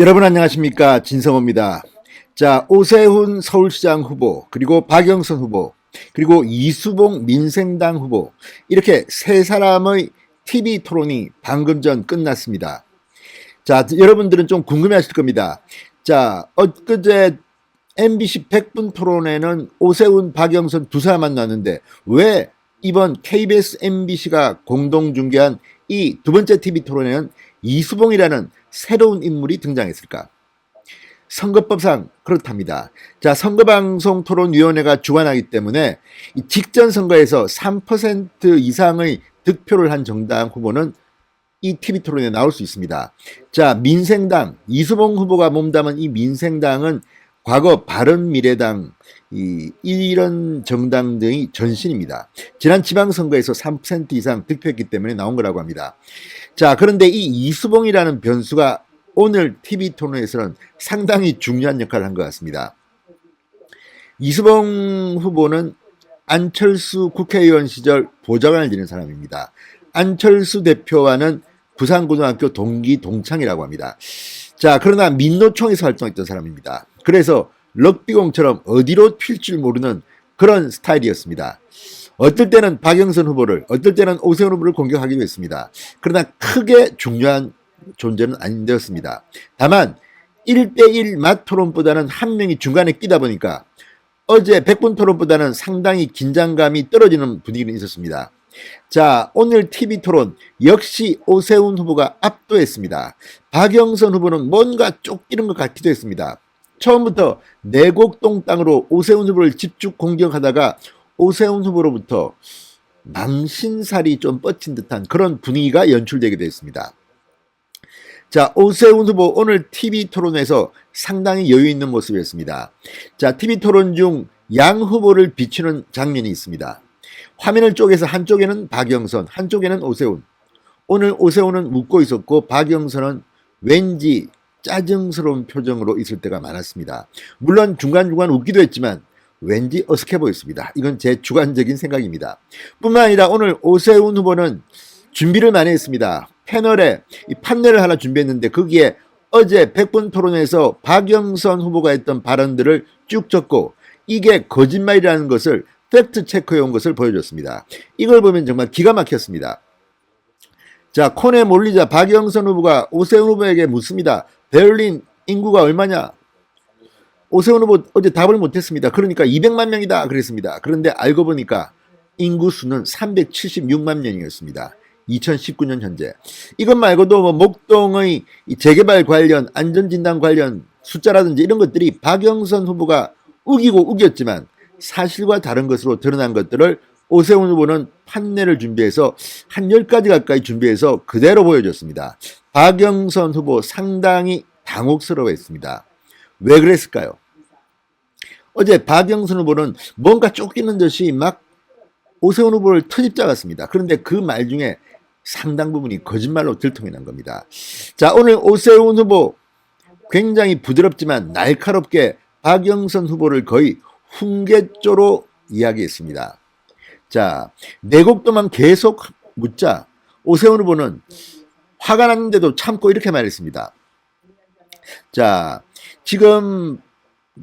여러분 안녕하십니까 진성호입니다. 자 오세훈 서울시장 후보 그리고 박영선 후보 그리고 이수봉 민생당 후보 이렇게 세 사람의 TV 토론이 방금 전 끝났습니다. 자 여러분들은 좀 궁금해하실 겁니다. 자 엊그제 MBC 100분 토론에는 오세훈 박영선 두 사람 만났는데 왜 이번 KBS MBC가 공동 중계한 이 두 번째 TV 토론에는 이수봉이라는 새로운 인물이 등장했을까? 선거법상 그렇답니다. 자, 선거방송 토론위원회가 주관하기 때문에 이 직전 선거에서 3% 이상의 득표를 한 정당 후보는 이 TV 토론에 나올 수 있습니다. 자, 민생당, 이수봉 후보가 몸담은 이 민생당은 과거 바른미래당, 이, 이런 정당들의 전신입니다. 지난 지방선거에서 3% 이상 득표했기 때문에 나온 거라고 합니다. 자, 그런데 이 이수봉이라는 변수가 오늘 TV 토론에서는 상당히 중요한 역할을 한 것 같습니다. 이수봉 후보는 안철수 국회의원 시절 보좌관을 지낸 사람입니다. 안철수 대표와는 부산고등학교 동기 동창이라고 합니다. 자, 그러나 민노총에서 활동했던 사람입니다. 그래서 럭비공처럼 어디로 튈줄 모르는 그런 스타일이었습니다. 어떨 때는 박영선 후보를, 어떨 때는 오세훈 후보를 공격하기도 했습니다. 그러나 크게 중요한 존재는 아닌데였습니다. 다만 1대1 맛 토론보다는 한 명이 중간에 끼다 보니까 어제 100분 토론보다는 상당히 긴장감이 떨어지는 분위기는 있었습니다. 자, 오늘 TV 토론 역시 오세훈 후보가 압도했습니다. 박영선 후보는 뭔가 쫓기는 것 같기도 했습니다. 처음부터 내곡동 땅으로 오세훈 후보를 집중 공격하다가 오세훈 후보로부터 망신살이 좀 뻗친 듯한 그런 분위기가 연출되게 됐습니다. 자, 오세훈 후보 오늘 TV 토론에서 상당히 여유 있는 모습이었습니다. 자, TV 토론 중 양 후보를 비추는 장면이 있습니다. 화면을 쪼개서 한쪽에는 박영선, 한쪽에는 오세훈. 오늘 오세훈은 웃고 있었고 박영선은 왠지 짜증스러운 표정으로 있을 때가 많았습니다. 물론 중간중간 웃기도 했지만 왠지 어색해 보였습니다. 이건 제 주관적인 생각입니다. 뿐만 아니라 오늘 오세훈 후보는 준비를 많이 했습니다. 패널에 이 판넬을 하나 준비했는데 거기에 어제 100분 토론에서 박영선 후보가 했던 발언들을 쭉 적고 이게 거짓말이라는 것을 팩트 체크해 온 것을 보여줬습니다. 이걸 보면 정말 기가 막혔습니다. 자, 콘에 몰리자 박영선 후보가 오세훈 후보에게 묻습니다. 베를린 인구가 얼마냐? 오세훈 후보 어제 답을 못했습니다. 그러니까 200만 명이다 그랬습니다. 그런데 알고 보니까 인구 수는 376만 명이었습니다. 2019년 현재. 이것 말고도 뭐 목동의 재개발 관련, 안전진단 관련 숫자라든지 이런 것들이 박영선 후보가 우기고 우겼지만 사실과 다른 것으로 드러난 것들을 오세훈 후보는 판넬을 준비해서 한 10가지 가까이 준비해서 그대로 보여줬습니다. 박영선 후보 상당히 당혹스러워했습니다. 왜 그랬을까요? 어제 박영선 후보는 뭔가 쫓기는 듯이 막 오세훈 후보를 터집 잡았습니다. 그런데 그 말 중에 상당 부분이 거짓말로 들통이 난 겁니다. 자, 오늘 오세훈 후보 굉장히 부드럽지만 날카롭게 박영선 후보를 거의 훈계조로 이야기했습니다. 자, 내곡도만 계속 묻자 오세훈 후보는 화가 났는데도 참고 이렇게 말했습니다. 자, 지금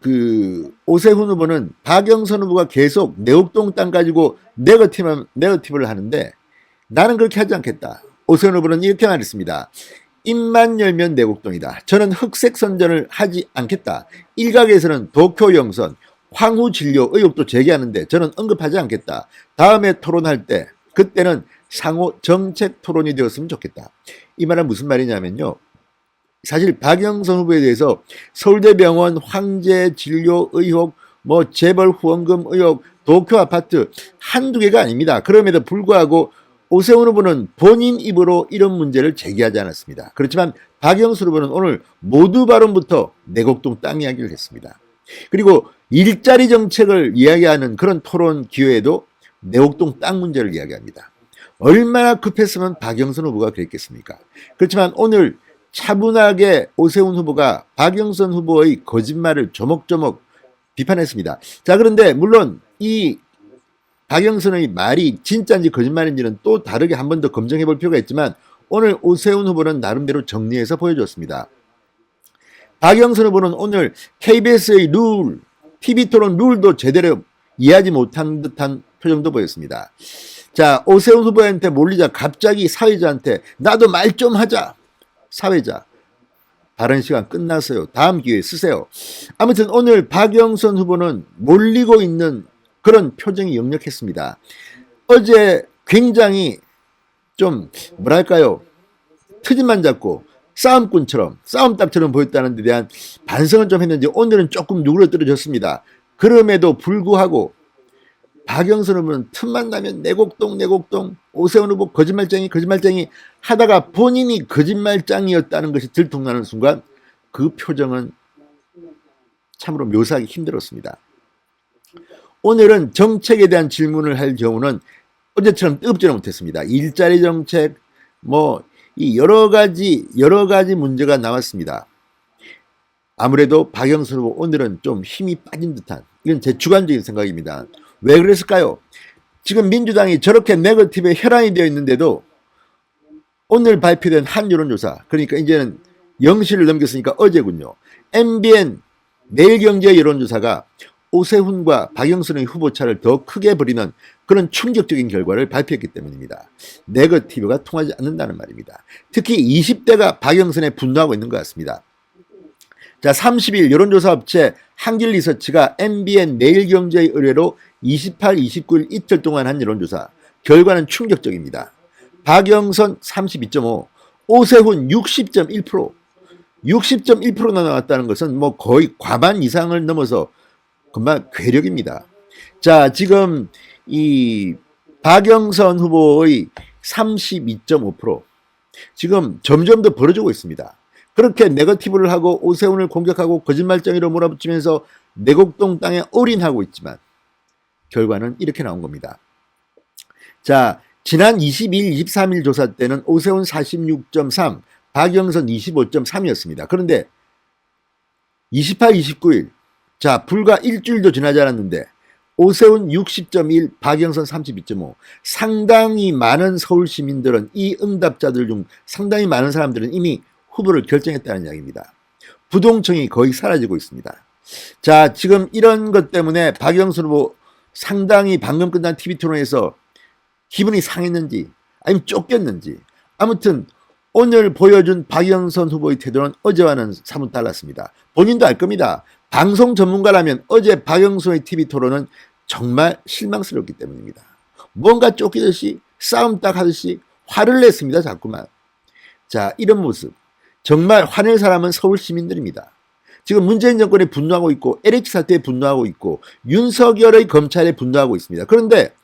그 오세훈 후보는 박영선 후보가 계속 내곡동 땅 가지고 네거티브, 네거티브를 하는데 나는 그렇게 하지 않겠다. 오세훈 후보는 이렇게 말했습니다. 입만 열면 내곡동이다. 저는 흑색 선전을 하지 않겠다. 일각에서는 도쿄 영선, 황후 진료 의혹도 제기하는데 저는 언급하지 않겠다. 다음에 토론할 때 그때는 상호 정책 토론이 되었으면 좋겠다. 이 말은 무슨 말이냐면요. 사실 박영선 후보에 대해서 서울대병원 황제 진료 의혹, 뭐 재벌 후원금 의혹, 도쿄 아파트 한두 개가 아닙니다. 그럼에도 불구하고 오세훈 후보는 본인 입으로 이런 문제를 제기하지 않았습니다. 그렇지만 박영수 후보는 오늘 모두 발언부터 내곡동 땅 이야기를 했습니다. 그리고 일자리 정책을 이야기하는 그런 토론 기회에도 내곡동 땅 문제를 이야기합니다. 얼마나 급했으면 박영선 후보가 그랬겠습니까? 그렇지만 오늘 차분하게 오세훈 후보가 박영선 후보의 거짓말을 조목조목 비판했습니다. 자, 그런데 물론 이 박영선의 말이 진짜인지 거짓말인지는 또 다르게 한 번 더 검증해 볼 필요가 있지만 오늘 오세훈 후보는 나름대로 정리해서 보여줬습니다. 박영선 후보는 오늘 KBS의 룰, TV 토론 룰도 제대로 이해하지 못한 듯한 표정도 보였습니다. 자, 오세훈 후보한테 몰리자 갑자기 사회자한테 나도 말 좀 하자. 사회자. 발언 시간 끝났어요. 다음 기회에 쓰세요. 아무튼 오늘 박영선 후보는 몰리고 있는 그런 표정이 역력했습니다. 어제 굉장히 좀 뭐랄까요 트집만 잡고 싸움꾼처럼 싸움닭처럼 보였다는 데 대한 반성은 좀 했는지 오늘은 조금 누그러뜨려졌습니다. 그럼에도 불구하고 박영선 후보는 틈만 나면 내곡동 내곡동 오세훈 후보 거짓말쟁이 거짓말쟁이 하다가 본인이 거짓말장이었다는 것이 들통나는 순간 그 표정은 참으로 묘사하기 힘들었습니다. 오늘은 정책에 대한 질문을 할 경우는 어제처럼 뜨겁지는 못했습니다. 일자리 정책, 뭐, 이 여러 가지, 여러 가지 문제가 나왔습니다. 아무래도 박영선 후보 오늘은 좀 힘이 빠진 듯한, 이건 제 주관적인 생각입니다. 왜 그랬을까요? 지금 민주당이 저렇게 네거티브에 혈안이 되어 있는데도 오늘 발표된 한 여론조사, 그러니까 이제는 영시를 넘겼으니까 어제군요. MBN 내일경제 여론조사가 오세훈과 박영선의 후보차를 더 크게 벌이는 그런 충격적인 결과를 발표했기 때문입니다. 네거티브가 통하지 않는다는 말입니다. 특히 20대가 박영선에 분노하고 있는 것 같습니다. 자, 30일 여론조사 업체 한길리서치가 MBN 내일경제의 의뢰로 28, 29일 이틀 동안 한 여론조사 결과는 충격적입니다. 박영선 32.5, 오세훈 60.1%, 60.1%나 나왔다는 것은 뭐 거의 과반 이상을 넘어서 금방 괴력입니다. 자, 지금 이 박영선 후보의 32.5% 지금 점점 더 벌어지고 있습니다. 그렇게 네거티브를 하고 오세훈을 공격하고 거짓말쟁이로 몰아붙이면서 내곡동 땅에 올인하고 있지만 결과는 이렇게 나온 겁니다. 자, 지난 22일, 23일 조사 때는 오세훈 46.3, 박영선 25.3이었습니다. 그런데 28, 29일, 자, 불과 일주일도 지나지 않았는데 오세훈 60.1, 박영선 32.5. 상당히 많은 서울 시민들은 이 응답자들 중 상당히 많은 사람들은 이미 후보를 결정했다는 이야기입니다. 부동층이 거의 사라지고 있습니다. 자, 지금 이런 것 때문에 박영선 후보 상당히 방금 끝난 TV 토론에서 기분이 상했는지 아니면 쫓겼는지 아무튼 오늘 보여준 박영선 후보의 태도는 어제와는 사뭇 달랐습니다. 본인도 알 겁니다. 방송 전문가라면 어제 박영선의 TV 토론은 정말 실망스럽기 때문입니다. 뭔가 쫓기듯이 싸움 딱 하듯이 화를 냈습니다. 자꾸만. 자, 이런 모습. 정말 화낼 사람은 서울 시민들입니다. 지금 문재인 정권에 분노하고 있고 LH 사태에 분노하고 있고 윤석열의 검찰에 분노하고 있습니다. 그런데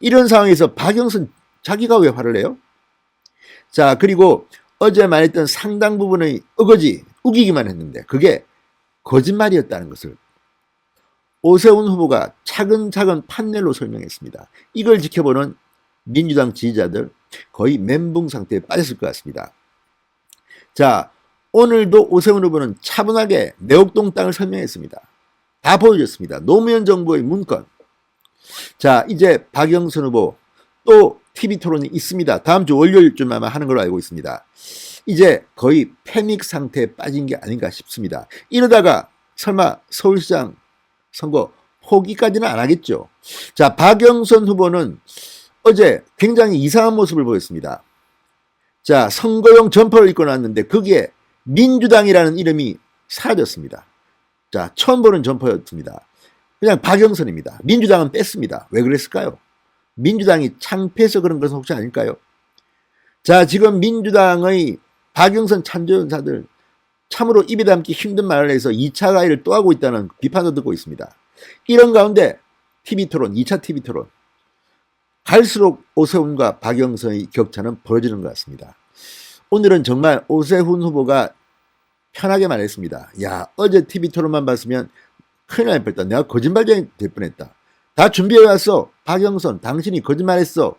이런 상황에서 박영선 자기가 왜 화를 내요? 자, 그리고 어제 말했던 상당 부분의 어거지, 우기기만 했는데 그게 거짓말이었다는 것을 오세훈 후보가 차근차근 판넬로 설명했습니다. 이걸 지켜보는 민주당 지지자들 거의 멘붕 상태에 빠졌을 것 같습니다. 자, 오늘도 오세훈 후보는 차분하게 내옥동 땅을 설명했습니다. 다 보여줬습니다. 노무현 정부의 문건. 자, 이제 박영선 후보 또 TV 토론이 있습니다. 다음 주 월요일쯤 아마 하는 걸로 알고 있습니다. 이제 거의 패닉 상태에 빠진 게 아닌가 싶습니다. 이러다가 설마 서울시장 선거 포기까지는 안 하겠죠. 자, 박영선 후보는 어제 굉장히 이상한 모습을 보였습니다. 자, 선거용 점퍼를 입고 나왔는데 거기에 민주당이라는 이름이 사라졌습니다. 자, 처음 보는 점퍼였습니다. 그냥 박영선입니다. 민주당은 뺐습니다. 왜 그랬을까요? 민주당이 창피해서 그런 것은 혹시 아닐까요? 자, 지금 민주당의 박영선 참조연사들 참으로 입에 담기 힘든 말을 해서 2차 가해를 또 하고 있다는 비판도 듣고 있습니다. 이런 가운데 TV 토론, 2차 TV 토론. 갈수록 오세훈과 박영선의 격차는 벌어지는 것 같습니다. 오늘은 정말 오세훈 후보가 편하게 말했습니다. 야, 어제 TV 토론만 봤으면 큰일 날 뻔했다. 내가 거짓말쟁이 될 뻔했다. 다 준비해왔어. 박영선, 당신이 거짓말했어.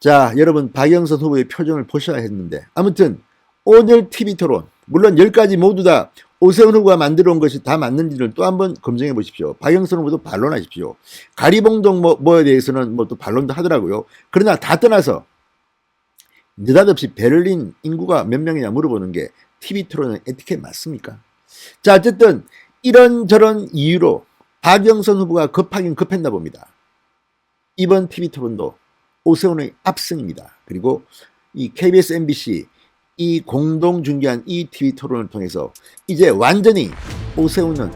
자, 여러분, 박영선 후보의 표정을 보셔야 했는데. 아무튼, 오늘 TV 토론. 물론 10가지 모두 다 오세훈 후보가 만들어 온 것이 다 맞는지를 또 한번 검증해 보십시오. 박영선 후보도 반론하십시오. 가리봉동 뭐, 뭐에 대해서는 뭐 또 반론도 하더라고요. 그러나 다 떠나서 느닷없이 베를린 인구가 몇 명이냐 물어보는 게 TV 토론은 에티켓 맞습니까? 자, 어쨌든 이런저런 이유로 박영선 후보가 급하긴 급했나 봅니다. 이번 TV 토론도 오세훈의 압승입니다. 그리고 이 KBS, MBC 이 공동 중계한 이 TV 토론을 통해서 이제 완전히 오세훈은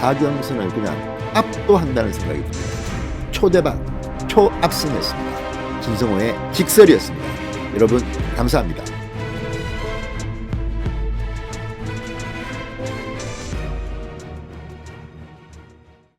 박영선을 그냥 압도한다는 생각이 듭니다. 초대박, 초압승이었습니다. 진성호의 직설이었습니다. 여러분 감사합니다.